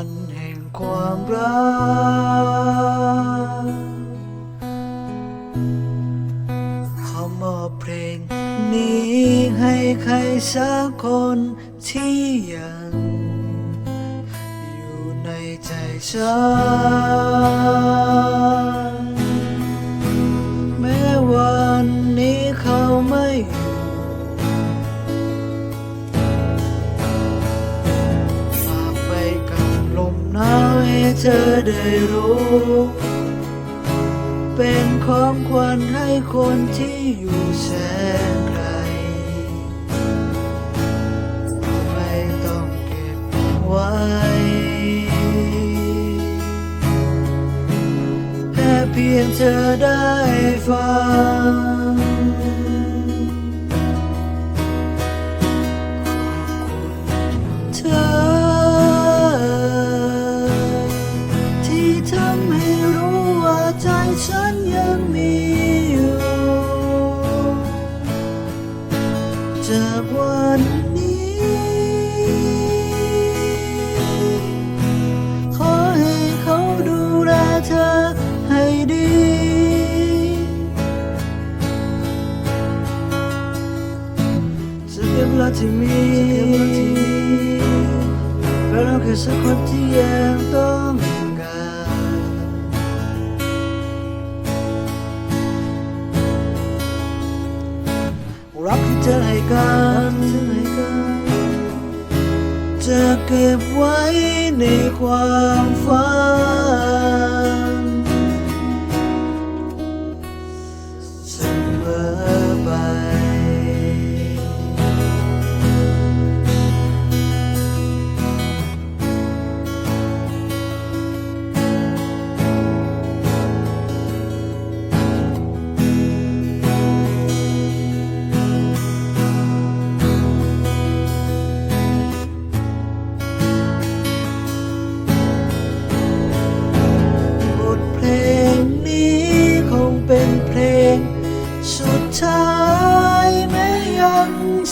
ันแห่งความรักขอมอบเพลงนี้ให้ใครสักคนที่ยัง อยู่ในใจฉัน เธอได้รู้ เป็นของขวัญให้คนที่อยู่แสนไกล ไม่ต้องเก็บไว้ แค่เพียงเธอได้ฟัง ยังต้องการรักที่เธอให้กันจะเก็บไว้ในความฝัน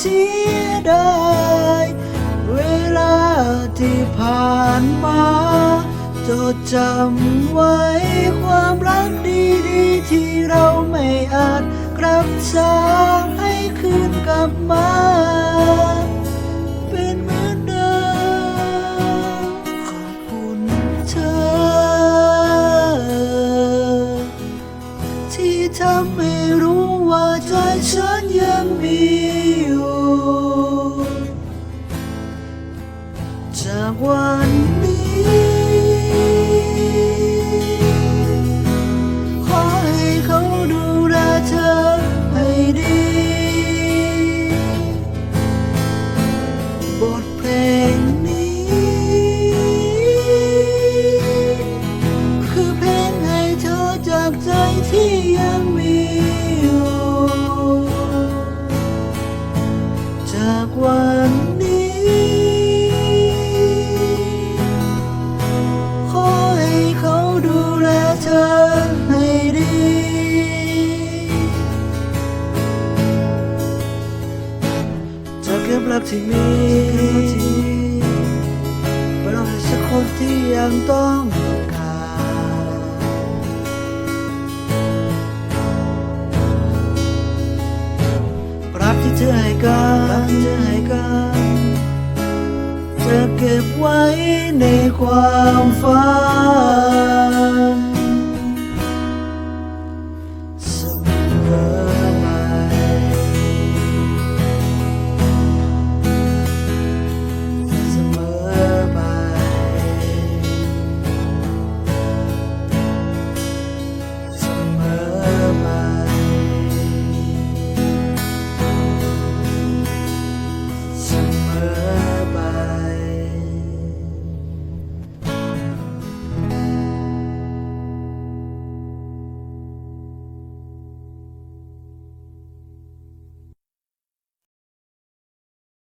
เสียดายเวลาที่ผ่านมาจดจำไว้ความากใจที่ยังมีอยู่ จากวันนี้ ขอให้เขาดูแลเธอให้ดี จะเก็บรักที่มีไปรอให้สักคนที่ยังต้อง ให้กันจะเก็บไว้ในความฝัน